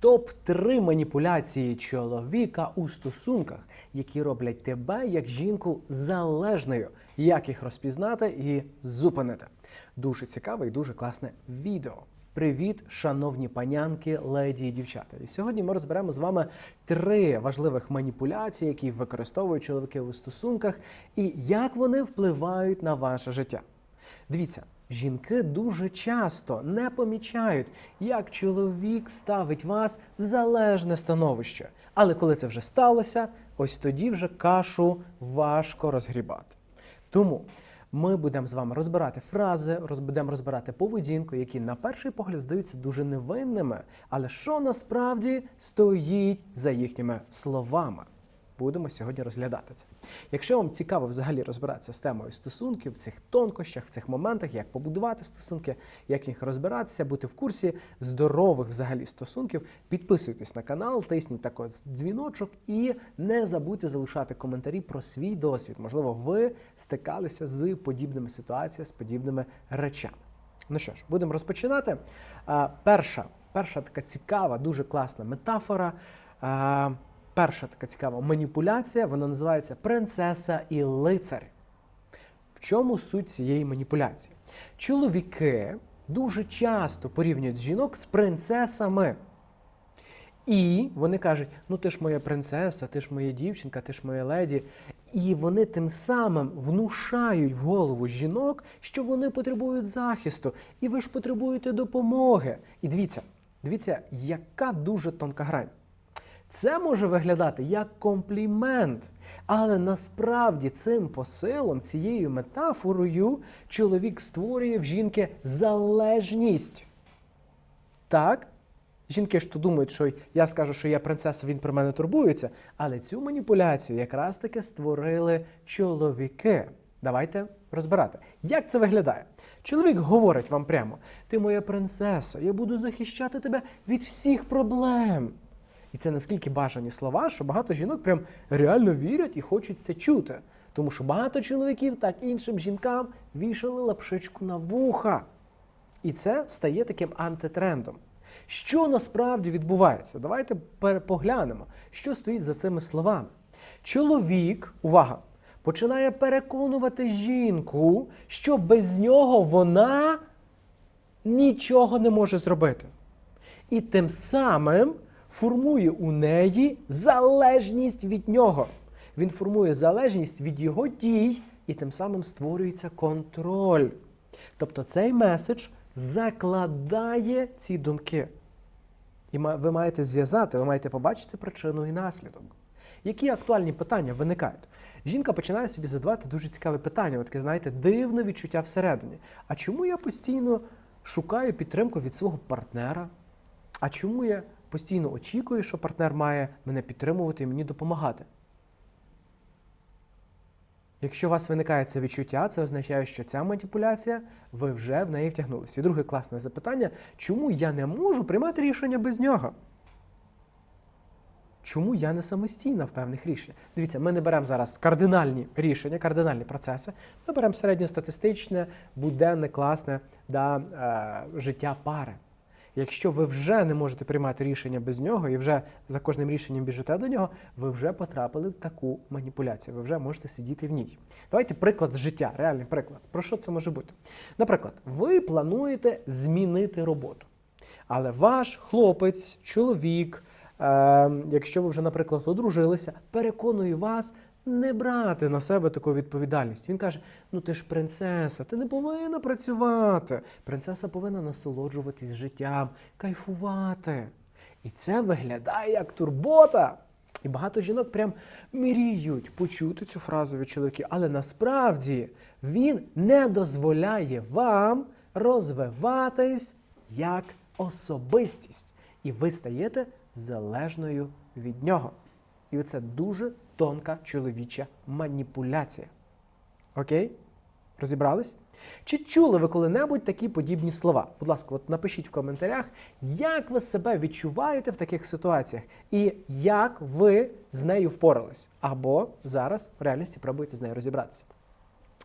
Топ-3 маніпуляції чоловіка у стосунках, які роблять тебе як жінку залежною. Як їх розпізнати і зупинити. Дуже цікаве і дуже класне відео. Привіт, шановні панянки, леді і дівчата. І сьогодні ми розберемо з вами три важливих маніпуляції, які використовують чоловіки у стосунках, і як вони впливають на ваше життя. Дивіться, жінки дуже часто не помічають, як чоловік ставить вас в залежне становище. Але коли це вже сталося, ось тоді вже кашу важко розгрібати. Тому ми будемо з вами розбирати фрази, будемо розбирати поведінку, які на перший погляд здаються дуже невинними, але що насправді стоїть за їхніми словами. Будемо сьогодні розглядати це. Якщо вам цікаво взагалі розбиратися з темою стосунків, в цих тонкощах, в цих моментах, як побудувати стосунки, як в них розбиратися, бути в курсі здорових взагалі стосунків, підписуйтесь на канал, тисніть також дзвіночок і не забудьте залишати коментарі про свій досвід. Можливо, ви стикалися з подібними ситуаціями, з подібними речами. Ну що ж, будемо розпочинати. Перша, перша така цікава, дуже класна метафора. Перша така цікава маніпуляція, вона називається принцеса і лицар. В чому суть цієї маніпуляції? Чоловіки дуже часто порівнюють жінок з принцесами. І вони кажуть: ну ти ж моя принцеса, ти ж моя дівчинка, ти ж моя леді. І вони тим самим внушають в голову жінок, що вони потребують захисту, і ви ж потребуєте допомоги. І дивіться, дивіться, яка дуже тонка грань. Це може виглядати як комплімент, але насправді цим посилом, цією метафорою, чоловік створює в жінки залежність. Так? Жінки ж то думають, що я скажу, що я принцеса, він про мене турбується. Але цю маніпуляцію якраз таки створили чоловіки. Давайте розбирати. Як це виглядає? Чоловік говорить вам прямо: ти моя принцеса, я буду захищати тебе від всіх проблем. І це наскільки бажані слова, що багато жінок прям реально вірять і хочуть це чути. Тому що багато чоловіків так іншим жінкам вішали лапшичку на вуха. І це стає таким антитрендом. Що насправді відбувається? Давайте поглянемо, що стоїть за цими словами. Чоловік, увага, починає переконувати жінку, що без нього вона нічого не може зробити. І тим самим формує у неї залежність від нього. Він формує залежність від його дій, і тим самим створюється контроль. Тобто цей меседж закладає ці думки. І ви маєте зв'язати, ви маєте побачити причину і наслідок. Які актуальні питання виникають? Жінка починає собі задавати дуже цікаве питання, таке, знаєте, дивне відчуття всередині. А чому я постійно шукаю підтримку від свого партнера? А чому я постійно очікую, що партнер має мене підтримувати і мені допомагати? Якщо у вас виникає це відчуття, це означає, що ця маніпуляція, ви вже в неї втягнулися. І друге класне запитання: чому я не можу приймати рішення без нього? Чому я не самостійна в певних рішеннях? Дивіться, ми не беремо зараз кардинальні рішення, кардинальні процеси. Ми беремо середньостатистичне, буденне, класне да, е, життя пари. Якщо ви вже не можете приймати рішення без нього і вже за кожним рішенням біжите до нього, ви вже потрапили в таку маніпуляцію. Ви вже можете сидіти в ній. Давайте приклад з життя, реальний приклад. Про що це може бути? Наприклад, ви плануєте змінити роботу, але ваш хлопець, чоловік, е, якщо ви вже, наприклад, одружилися, переконує вас не брати на себе таку відповідальність. Він каже: ну ти ж принцеса, ти не повинна працювати. Принцеса повинна насолоджуватись життям, кайфувати. І це виглядає як турбота. І багато жінок прям мріють почути цю фразу від чоловіків, але насправді він не дозволяє вам розвиватись як особистість, і ви стаєте залежною від нього. І це дуже тонка чоловіча маніпуляція. Окей? Розібрались? Чи чули ви коли-небудь такі подібні слова? Будь ласка, от напишіть в коментарях, як ви себе відчуваєте в таких ситуаціях, і як ви з нею впорались. Або зараз в реальності пробуєте з нею розібратися.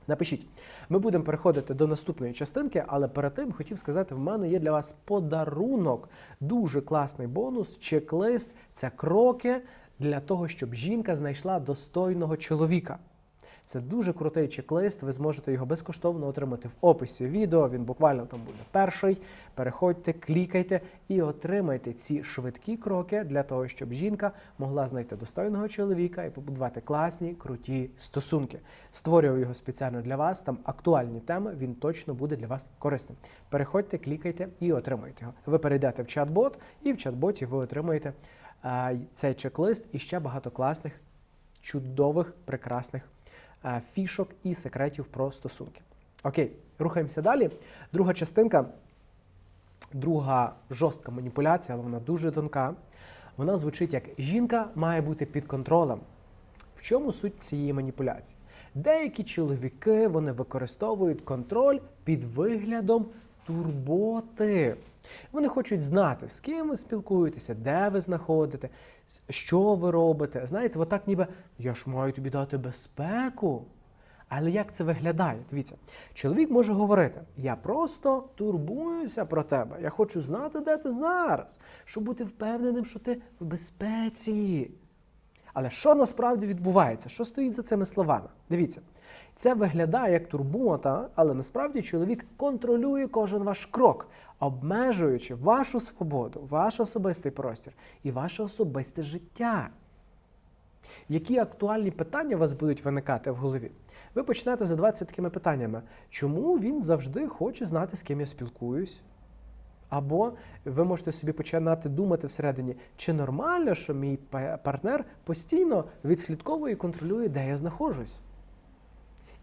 Напишіть, ми будемо переходити до наступної частинки, але перед тим хотів сказати, в мене є для вас подарунок, дуже класний бонус, чек-лист. Це кроки для того, щоб жінка знайшла достойного чоловіка. Це дуже крутий чек-лист. Ви зможете його безкоштовно отримати в описі відео. Він буквально там буде перший. Переходьте, клікайте і отримайте ці швидкі кроки для того, щоб жінка могла знайти достойного чоловіка і побудувати класні, круті стосунки. Створював його спеціально для вас. Там актуальні теми. Він точно буде для вас корисним. Переходьте, клікайте і отримайте його. Ви перейдете в чат-бот, і в чат-боті ви отримаєте цей чек-лист і ще багато класних, чудових, прекрасних фішок і секретів про стосунки. Окей, рухаємося далі. Друга частинка, друга жорстка маніпуляція, але вона дуже тонка. Вона звучить як жінка має бути під контролем. В чому суть цієї маніпуляції? Деякі чоловіки вони використовують контроль під виглядом турботи. Вони хочуть знати, з ким ви спілкуєтеся, де ви знаходите, що ви робите. Знаєте, отак ніби я ж маю тобі дати безпеку. Але як це виглядає? Дивіться, чоловік може говорити: я просто турбуюся про тебе. Я хочу знати, де ти зараз, щоб бути впевненим, що ти в безпеці. Але що насправді відбувається? Що стоїть за цими словами? Дивіться, це виглядає як турбота, але насправді чоловік контролює кожен ваш крок, обмежуючи вашу свободу, ваш особистий простір і ваше особисте життя. Які актуальні питання у вас будуть виникати в голові? Ви почнете задаватися такими питаннями: чому він завжди хоче знати, з ким я спілкуюсь? Або ви можете собі починати думати всередині, чи нормально, що мій партнер постійно відслідковує і контролює, де я знаходжусь.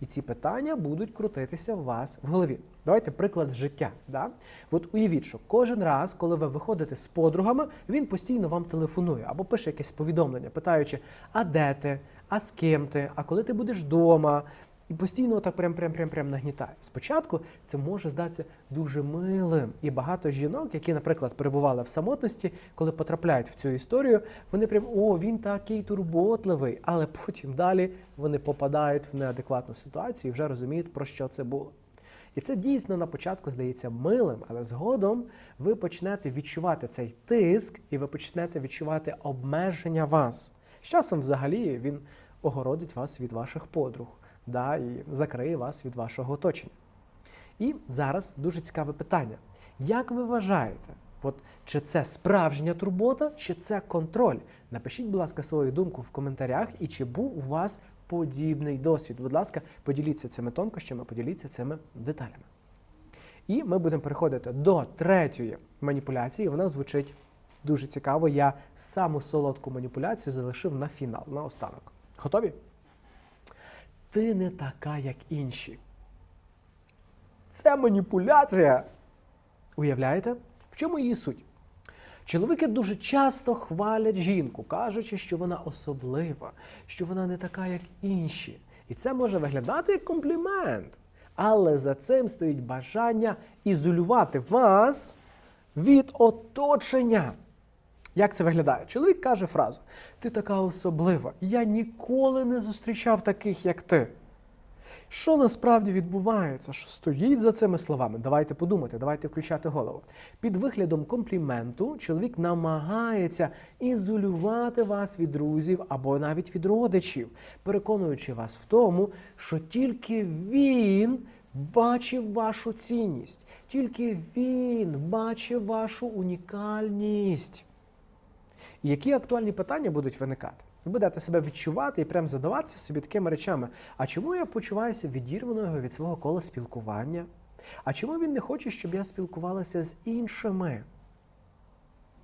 І ці питання будуть крутитися у вас в голові. Давайте приклад життя. Да? От уявіть, що кожен раз, коли ви виходите з подругами, він постійно вам телефонує або пише якесь повідомлення, питаючи, а де ти, а з ким ти, а коли ти будеш вдома. І постійно так прям прям прям прям нагнітає. Спочатку це може здатися дуже милим. І багато жінок, які, наприклад, перебували в самотності, коли потрапляють в цю історію, вони прям о, він такий турботливий. Але потім далі вони попадають в неадекватну ситуацію і вже розуміють, про що це було. І це дійсно на початку здається милим, але згодом ви почнете відчувати цей тиск, і ви почнете відчувати обмеження вас. З часом, взагалі, він огородить вас від ваших подруг, да, і закриє вас від вашого оточення. І зараз дуже цікаве питання. Як ви вважаєте, от, чи це справжня турбота, чи це контроль? Напишіть, будь ласка, свою думку в коментарях, і чи був у вас подібний досвід. Будь ласка, поділіться цими тонкощами, поділіться цими деталями. І ми будемо переходити до третьої маніпуляції. Вона звучить дуже цікаво. Я саму солодку маніпуляцію залишив на фінал, на останок. Готові? Ти не така, як інші. Це маніпуляція. Уявляєте? В чому її суть? Чоловіки дуже часто хвалять жінку, кажучи, що вона особлива, що вона не така, як інші. І це може виглядати як комплімент. Але за цим стоїть бажання ізолювати вас від оточення. Як це виглядає? Чоловік каже фразу: Ти така особлива, я ніколи не зустрічав таких, як ти. Що насправді відбувається? Що стоїть за цими словами? Давайте подумати, давайте включати голову. Під виглядом компліменту чоловік намагається ізолювати вас від друзів або навіть від родичів, переконуючи вас в тому, що тільки він бачив вашу цінність, тільки він бачив вашу унікальність. Які актуальні питання будуть виникати? Ви будете себе відчувати і прям задаватися собі такими речами. А чому я почуваюся відірваною від свого кола спілкування? А чому він не хоче, щоб я спілкувалася з іншими?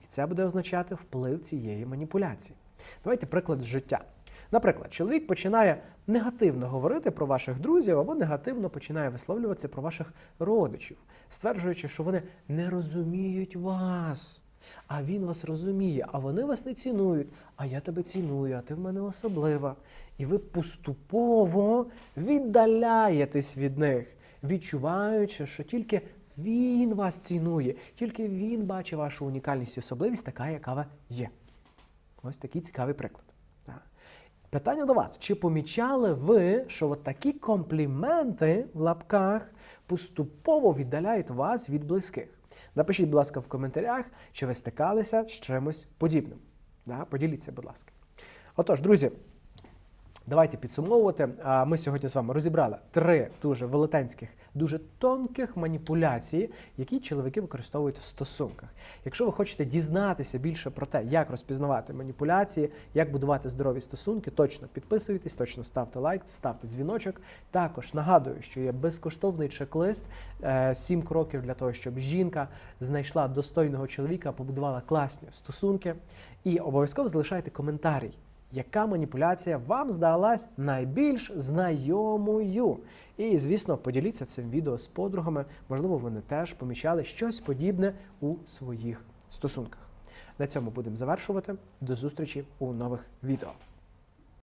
І це буде означати вплив цієї маніпуляції. Давайте приклад з життя. Наприклад, чоловік починає негативно говорити про ваших друзів або негативно починає висловлюватися про ваших родичів, стверджуючи, що вони не розуміють вас. А він вас розуміє, а вони вас не цінують. А я тебе ціную, а ти в мене особлива. І ви поступово віддаляєтесь від них, відчуваючи, що тільки він вас цінує, тільки він бачить вашу унікальність і особливість, така, яка ви є. Ось такий цікавий приклад. Питання до вас: чи помічали ви, що от такі компліменти в лапках поступово віддаляють вас від близьких? Напишіть, будь ласка, в коментарях, чи ви стикалися з чимось подібним. Да? Поділіться, будь ласка. Отож, друзі, Давайте підсумовувати. Ми сьогодні з вами розібрали три дуже велетенських, дуже тонких маніпуляції, які чоловіки використовують в стосунках. Якщо ви хочете дізнатися більше про те, як розпізнавати маніпуляції, як будувати здорові стосунки, точно підписуйтесь, точно ставте лайк, ставте дзвіночок. Також нагадую, що є безкоштовний чек-лист е, сім кроків для того, щоб жінка знайшла достойного чоловіка, побудувала класні стосунки. І обов'язково залишайте коментарій. Яка маніпуляція вам здалась найбільш знайомою? І, звісно, поділіться цим відео з подругами. Можливо, вони теж помічали щось подібне у своїх стосунках. На цьому будемо завершувати. До зустрічі у нових відео.